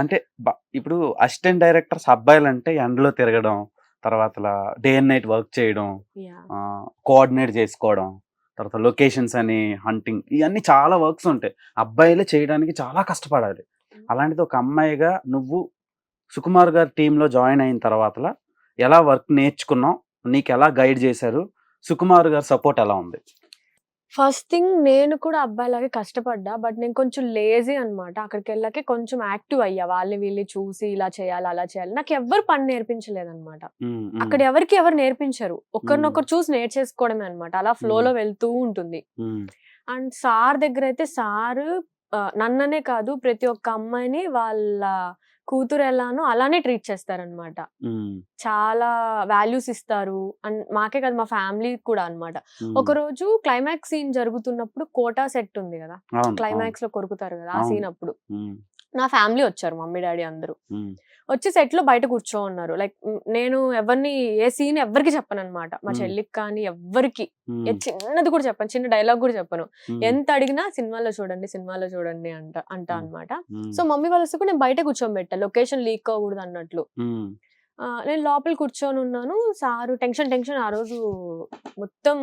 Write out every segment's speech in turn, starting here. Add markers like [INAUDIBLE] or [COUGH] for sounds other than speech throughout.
అంటే ఇప్పుడు assistant directors అబ్బాయిలు అంటే ఎండలో తిరగడం తర్వాత డే అండ్ నైట్ వర్క్ చేయడం కోఆర్డినేట్ చేసుకోవడం తర్వాత లొకేషన్స్ అని హంటింగ్ ఇవన్నీ చాలా వర్క్స్ ఉంటాయి. అబ్బాయిలే చేయడానికి చాలా కష్టపడాలి. అలాంటిది ఒక అమ్మాయిగా నువ్వు సుకుమార్ గారి టీంలో జాయిన్ అయిన తర్వాత ఎలా వర్క్ నేర్చుకున్నావు నీకు ఎలా గైడ్ చేశారు సుకుమార్ గారి సపోర్ట్ ఎలా ఉంది? ఫస్ట్ థింగ్ నేను కూడా అబ్బాయిలాగే కష్టపడ్డా బట్ నేను కొంచెం లేజీ అన్నమాట. అక్కడికి వెళ్ళాకే కొంచెం యాక్టివ్ అయ్యా. వాళ్ళని వీళ్ళని చూసి ఇలా చేయాలి అలా చేయాలి. నాకు ఎవ్వరు పని నేర్పించలేదు అనమాట ఉమ్, ఉమ్, అక్కడ ఎవరికి ఎవరు నేర్పించరు. ఒకరినొకరు చూసి నేర్చేసుకోవడమే అనమాట అలా ఫ్లోలో వెళ్తూ ఉంటుంది. అండ్ సార్ దగ్గర అయితే సార్ నన్ననే కాదు ప్రతి ఒక్క అమ్మాయిని వాళ్ళ కూతురు ఎలానో అలానే ట్రీట్ చేస్తారనమాట చాలా వాల్యూస్ ఇస్తారు. అండ్ మాకే కాదు మా ఫ్యామిలీ కూడా అన్నమాట. ఉమ్. ఒక రోజు క్లైమాక్స్ సీన్ జరుగుతున్నప్పుడు కోటా సెట్ ఉంది కదా. క్లైమాక్స్లో కొరుకుతారు కదా ఆ. సీన్ అప్పుడు. నా ఫ్యామిలీ వచ్చారు మమ్మీ డాడీ అందరూ. వచ్చి సెట్లో బయట కూర్చో ఉన్నారు లైక్ నేను ఎవరిని ఏ సీన్ ఎవరికి చెప్పను అనమాట మా. చెల్లికి కానీ ఏ చిన్నది కూడా చెప్పను చిన్న డైలాగ్ కూడా చెప్పను. ఎంత అడిగినా సినిమాలో చూడండి సినిమాలో చూడండి అంట అంట. అనమాట సో మమ్మీ వాళ్ళు వస్తే కూడా నేను బయట కూర్చోబెట్టా. లొకేషన్ లీక్ అవ్వకూడదు అన్నట్లు. నేను లోపల కూర్చొని ఉన్నాను సారు టెన్షన్ టెన్షన్ ఆ రోజు మొత్తం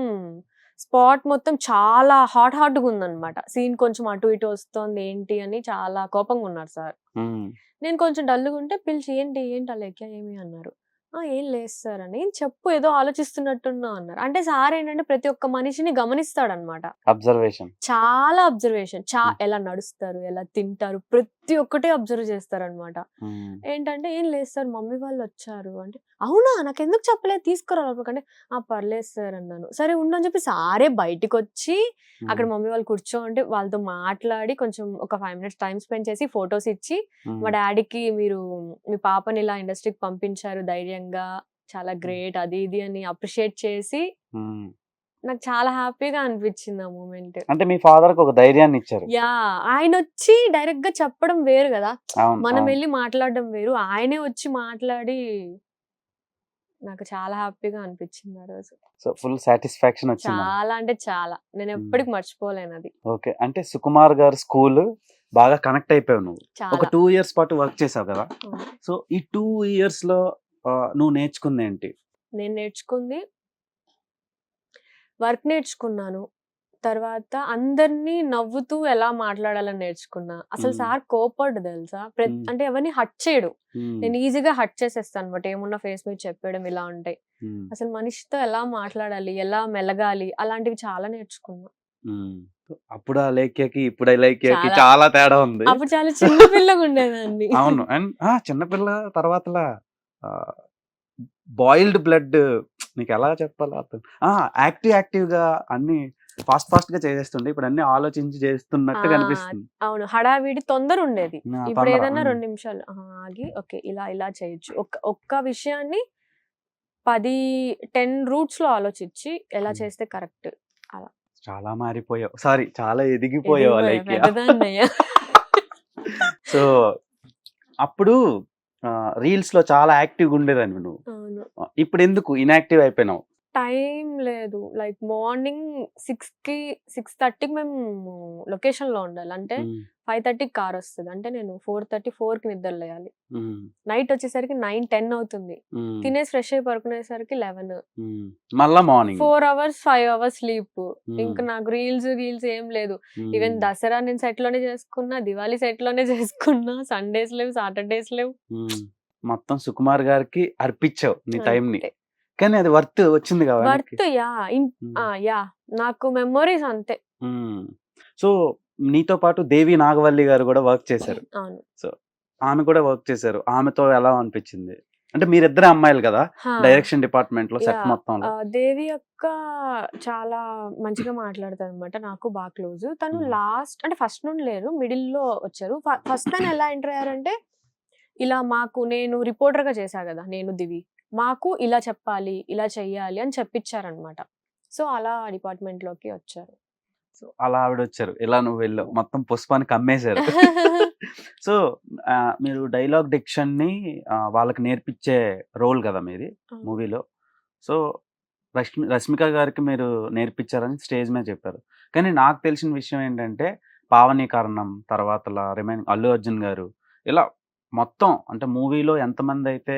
స్పాట్ మొత్తం చాలా హాట్ హాట్గా ఉందన్నమాట. సీన్ కొంచెం అటు ఇటు వస్తుంది ఏంటి అని చాలా కోపంగా ఉన్నారు సార్. నేను కొంచెం డల్గా ఉంటే పిలిచి ఏంటి ఏంటి అలేఖ్య ఏమి? అన్నారు. "ఆ, ఏం లేదు సార్ అని చెప్పు ఏదో ఆలోచిస్తున్నట్టున్నా అన్నారు. అంటే సార్ ఏంటంటే ప్రతి ఒక్క మనిషిని గమనిస్తాడనమాట అబ్జర్వేషన్. చాలా అబ్జర్వేషన్. చా. ఎలా నడుస్తారు ఎలా తింటారు ప్రతి ఒక్కటే అబ్జర్వ్ చేస్తారనమాట. ఏంటంటే ఏం లేదు సార్ మమ్మీ వాళ్ళు వచ్చారు. అంటే అవునా? నాకు ఎందుకు చెప్పలేదు? తీసుకురా లోపలికి?" అంటే ఆ పర్లేదు సార్ అన్నాను. సరే ఉండు అని చెప్పి సారే బయటికి వచ్చి అక్కడ మమ్మీ వాళ్ళు కూర్చో అంటే వాళ్ళతో మాట్లాడి కొంచెం ఒక ఫైవ్ మినిట్స్ టైం స్పెండ్ చేసి ఫొటోస్ ఇచ్చి మా డాడీకి మీరు మీ పాపని ఇలా ఇండస్ట్రీకి పంపించారు ధైర్యంగా చాలా గ్రేట్ అది ఇది అని అప్రిషియేట్ చేసి. నాకు చాలా హ్యాపీగా అనిపించింది ఆ మూమెంట్. అంటే మీ ఫాదర్కి ఒక ధైర్యాన్ని ఇచ్చారు యా ఆయన వచ్చి డైరెక్ట్గా చెప్పడం వేరు కదా. మనం. వెళ్ళి మాట్లాడడం వేరు. ఆయనే వచ్చి మాట్లాడి నాకు చాలా హ్యాపీగా అనిపించింది ఆ రోజు. సో ఫుల్ సాటిస్ఫాక్షన్ వచ్చింది? చాలా అంటే చాలా. నేను ఎప్పటికి మర్చిపోలేను అది. ఓకే. అంటే సుకుమార్ గారు స్కూల్ బాగా కనెక్ట్ అయిపోయావు నువ్వు. ఒక టూ ఇయర్స్ పాటు వర్క్ చేసావు కదా. సో ఈ టూ ఇయర్స్లో నువ్వు నేర్చుకుంది ఏంటి? నేను నేర్చుకుంది వర్క్ నేర్చుకున్నాను. తర్వాత అందరినీ నవ్వుతూ ఎలా మాట్లాడాలని నేర్చుకున్నా. అసలు. సార్ కోపడ్డు తెలుసా. అంటే ఎవరిని హట్ చేయడు. నేను ఈజీగా హట్ చేసేస్తాను అనమాట ఏమున్న ఫేస్ మీద చెప్పడం ఇలా ఉంటాయి. అసలు మనిషితో ఎలా మాట్లాడాలి? ఎలా మెలగాలి? అలాంటివి చాలా నేర్చుకున్నా. అప్పుడు ఆ లేఖ్యకి ఇప్పుడు లేఖ్యకి చాలా. తేడా ఉంది. అప్పుడు చాలా చిన్న పిల్లగా ఉండేదాన్ని. అవును. అండ్ చిన్నపిల్ల తర్వాత బాయిల్డ్ బ్లడ్ నీకు ఎలా చెప్పాలి అర్థం. యాక్టివ్ యాక్టివ్గా అన్ని ఫాస్ట్ ఫాస్ట్గా చేసేస్తుండే. ఇప్పుడు అన్ని ఆలోచించి చేస్తున్నట్టు కనిపిస్తుంది. అవును. హడావిడి తొందర ఉండేది ఇప్పుడు. ఏదన్నా రెండు నిమిషాలు ఆగి ఓకే ఇలా ఇలా చేయొచ్చు. ఒక్క ఒక్క విషయాన్ని పది టెన్ రూట్స్లో ఆలోచించి ఎలా. చేస్తే కరెక్ట్ చాలా మారిపోయావు. సారీ చాలా ఎదిగిపోయావు లేఖ్య సో అప్పుడు రీల్స్లో చాలా యాక్టివ్ ఉండేదాన్ని నువ్వు. అవును. ఇప్పుడు ఎందుకు ఇన్యాక్టివ్ అయిపోయినావు. టైం లేదు. లైక్ మార్నింగ్ సిక్స్కి సిక్స్ థర్టీకి మేము లొకేషన్లో ఉండాలి. అంటే ఫైవ్ థర్టీకి కార్ వస్తుంది. అంటే నేను ఫోర్ థర్టీ ఫోర్కి నిద్ర లేయాలి. నైట్ వచ్చేసరికి నైన్ టెన్ అవుతుంది. తినేసి ఫ్రెష్ అయి పడుకునేసరికి లెవెన్. మళ్ళా morning. Four hours five hours sleep. ఇంకా నాకు రీల్స్ రీల్స్ ఏం లేదు. ఈవెన్ దసరా నేను సెట్లోనే చేసుకున్నా దివాళీ సెట్లోనే [LAUGHS] చేసుకున్నా సండేస్ లేవు సాటర్డేస్ లేవు. మొత్తం సుకుమార్ గారికి అర్పించావు నీ టైం ని. కానీ అది వర్త్ వచ్చింది కదా వర్త్ యా. ఆ, యా. నాకు మెమొరీస్ అంతే. సో నీతో పాటు దేవి నాగవల్లి గారు కూడా వర్క్ చేశారు. [LAUGHS] అవును. ఆమె కూడా వర్క్ చేశారు. ఆమెతో ఎలా అనిపించింది? అంటే మీరిద్దరే అమ్మాయిలు కదా. డైరెక్షన్ డిపార్ట్మెంట్లో సెట్ ఆ, దేవి అక్క చాలా మంచిగా మాట్లాడతారు అనమాట నాకు బాగా క్లోజ్ తను Hmm. లాస్ట్ అంటే ఫస్ట్ నుండి లేరు మిడిల్లో వచ్చారు. ఫస్ట్ తను ఎలా ఎంటర్ అయ్యారంటే ఇలా మాకు నేను రిపోర్టర్గా చేశా కదా నేను దివి. మాకు ఇలా చెప్పాలి ఇలా చెయ్యాలి అని చెప్పించారనమాట సో అలా డిపార్ట్మెంట్లోకి వచ్చారు. సో అలా ఆవిడ వచ్చారు ఇలా నువ్వు వెళ్ళావు. మొత్తం పుష్పానికి అమ్మేశారు. [LAUGHS] సో మీరు డైలాగ్ డిక్షన్ని ఆ, వాళ్ళకి నేర్పించే రోల్ కదా మీది. మూవీలో. సో రష్మి రష్మిక గారికి మీరు నేర్పించారని స్టేజ్ మీద చెప్పారు. కానీ నాకు తెలిసిన విషయం ఏంటంటే పావనీకరణం తర్వాత రిమైన్ అల్లు అర్జున్ గారు ఇలా మొత్తం అంటే మూవీలో ఎంతమంది అయితే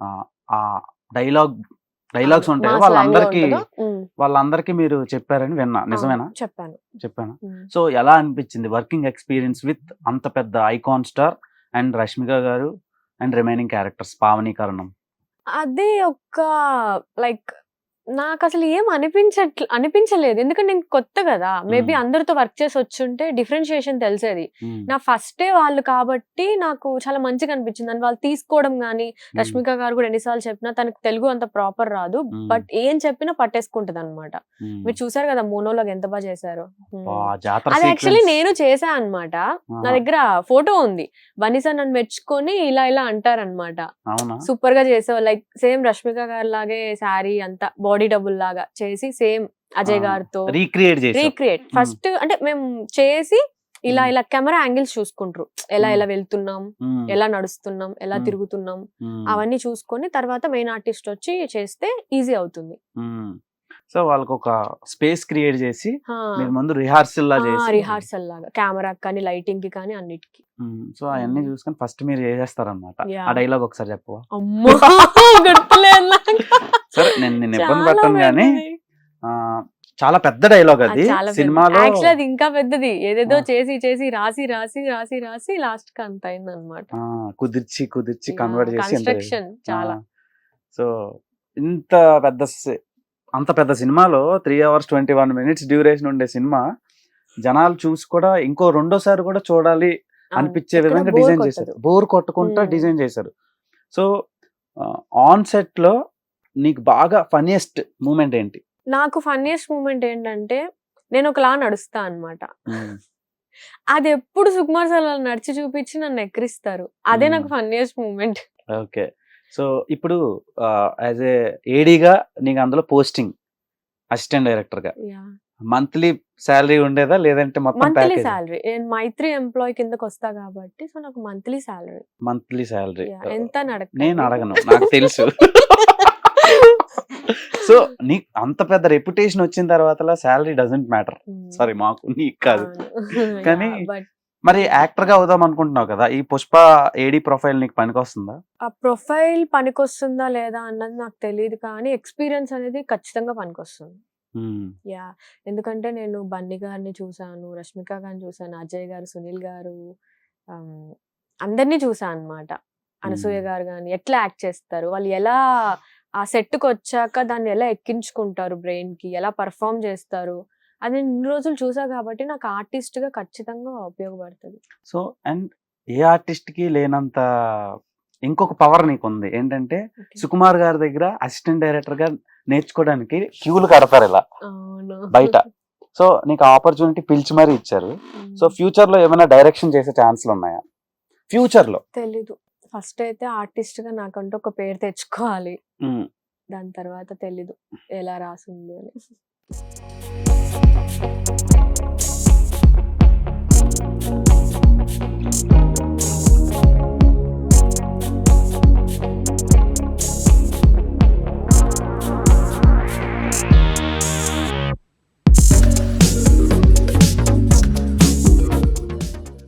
ఆ, డైలాగ్ డైలాగ్స్ ఉంటాయో వాళ్ళందరికీ వాళ్ళందరికీ మీరు చెప్పారని విన్నా. నిజమేనా? చెప్పాను. చెప్పాను. సో ఎలా అనిపించింది వర్కింగ్ ఎక్స్పీరియన్స్ విత్ అంత పెద్ద ఐకాన్ స్టార్ అండ్ రష్మిక గారు అండ్ రిమైనింగ్ క్యారెక్టర్స్ పావనీకరణం అది ఒక లైక్ నాకు అసలు ఏం అనిపించట్ల అనిపించలేదు. ఎందుకంటే నేను కొత్త కదా మేబీ. అందరితో వర్క్ చేసి వచ్చుంటే డిఫరెన్షియేషన్ తెలిసేది. నా ఫస్టే వాళ్ళు కాబట్టి నాకు చాలా మంచిగా అనిపించింది. అని వాళ్ళు తీసుకోవడం గానీ రష్మిక గారు కూడా ఎన్నిసార్లు చెప్పినా తనకు తెలుగు అంత ప్రాపర్ రాదు. బట్ ఏం చెప్పినా పట్టేసుకుంటది అనమాట మీరు చూసారు కదా మోనోలాగ్ ఎంత బాగా చేశారు? అది యాక్చువల్లీ. నేను చేశా అన్నమాట. నా దగ్గర ఫోటో ఉంది. వనిస నన్ను మెచ్చుకొని ఇలా ఇలా అంటారనమాట సూపర్గా చేసావు లైక్ సేమ్ రష్మిక గారి లాగే శారీ అంతా బాడీ డబుల్ లాగా చేసి సేమ్ అజయ్ గారితో రీక్రియేట్ రీక్రియేట్ ఫస్ట్ అంటే మేము చేసి ఇలా మ్మ్. ఇలా కెమెరా యాంగిల్స్ చూసుకుంటారు. ఎలా మ్మ్. ఎలా వెళ్తున్నాం ఎలా నడుస్తున్నాం ఎలా. తిరుగుతున్నాం అవన్నీ చూసుకొని తర్వాత మెయిన్ ఆర్టిస్ట్ వచ్చి చేస్తే ఈజీ అవుతుంది. సో వాళ్ళకి ఒక స్పేస్ క్రియేట్ చేసి ముందు రిహార్సల్ లా చేసి రిహార్సల్ లాగా. కెమెరా కానీ లైటింగ్కి కానీ అన్నిటికి. సో అవన్నీ. చూసుకొని ఫస్ట్ మీరు చేసేస్తారనమాట. ఆ డైలాగ్ ఒకసారి చెప్పవా? అమ్మో [LAUGHS] గుర్తులేదు. సరే నేను నేను ఇబ్బంది పెట్టను కానీ చాలా పెద్ద డైలాగ్ అది సినిమాలో అది ఇంకా పెద్దది ఏదేదో. చేసి చేసి రాసి రాసి రాసి రాసి లాస్ట్కి అంత అయింది అనమాట ఆ, కుదిర్చి కుదిర్చి కన్వర్ట్ చేసి చాలా సో ఇంత పెద్ద అంత పెద్ద సినిమాలో three hours twenty one minutes duration ఉండే సినిమా జనాలు చూసి కూడా ఇంకో రెండోసారి కూడా చూడాలి. అనిపించే విధంగా డిజైన్. చేశారు బోర్ కొట్టకుండా. డిజైన్ చేశారు సో ఆన్ సెట్లో నీకు బాగా ఫనియెస్ట్ మూమెంట్ ఏంటి? నాకు ఫన్నీయెస్ట్ మూమెంట్ ఏంటంటే నేను ఒకలా నడుస్తా అన్నమాట. అది ఎప్పుడు సుకుమార్ సార్ వాళ్ళు నడిచి చూపించి నన్ను ఎక్కిరిస్తారు. అదే నాకు. Funniest moment. ఓకే. సో ఇప్పుడు యాజ్ ఏ ఏడీగా నీకు అందులో పోస్టింగ్ అసిస్టెంట్ డైరెక్టర్గా మంత్లీ శాలరీ ఉండేదా? లేదంటే మొత్తం మంత్లీ శాలరీ. నేను మైత్రి ఎంప్లాయ్ కిందకి వస్తా కాబట్టి సో నాకు మంత్లీ శాలరీ. Monthly salary. ఎంత నేను అడగను. [LAUGHS] నాకు తెలుసు. [LAUGHS] సో నీకు అంత పెద్ద రెప్యుటేషన్ వచ్చిన తర్వాత శాలరీ డజంట్ మ్యాటర్ సారీ మాకు నీకు కాదు. [LAUGHS] కానీ మరి యాక్టర్గా అవుదాం అనుకుంటున్నావు కదా ఈ పుష్ప ఏడి ప్రొఫైల్ నీకు పనికొస్తుందా? ఆ ప్రొఫైల్ పనికొస్తుందా లేదా అన్నది నాకు తెలియదు కానీ ఎక్స్పీరియన్స్ అనేది ఖచ్చితంగా పనికొస్తుంది. యా ఎందుకంటే నేను బన్నీ గారిని చూసాను రష్మిక గారిని చూసాను అజయ్ గారు సునీల్ గారు అందరినీ చూసాను అనమాట అనసూయ మ్మ్. గారు కానీ ఎట్లా యాక్ట్ చేస్తారు వాళ్ళు ఎలా ఆ సెట్కి వచ్చాక దాన్ని ఎలా ఎక్కించుకుంటారు బ్రెయిన్కి ఎలా పర్ఫామ్ చేస్తారు? అది నేను ఇన్ని రోజులు చూసా కాబట్టి నాకు ఆర్టిస్ట్గా ఖచ్చితంగా ఉపయోగపడుతుంది. సో అండ్ ఏ ఆర్టిస్ట్కి లేనంత ఇంకొక పవర్ నీకు ఉంది ఏంటంటే. సుకుమార్ గారి దగ్గర అసిస్టెంట్ డైరెక్టర్గా నేర్చుకోవడానికి క్యూలు కడతారు ఇలా. బయట. సో నీకు ఆపర్చునిటీ పిలిచి మరీ ఇచ్చారు. సో ఫ్యూచర్లో ఏమైనా డైరెక్షన్ చేసే ఛాన్స్లు ఉన్నాయా ఫ్యూచర్లో తెలీదు. ఫస్ట్ అయితే ఆర్టిస్ట్గా నాకంటూ ఒక పేరు తెచ్చుకోవాలి. దాని తర్వాత తెలీదు. ఎలా రాసింది అని.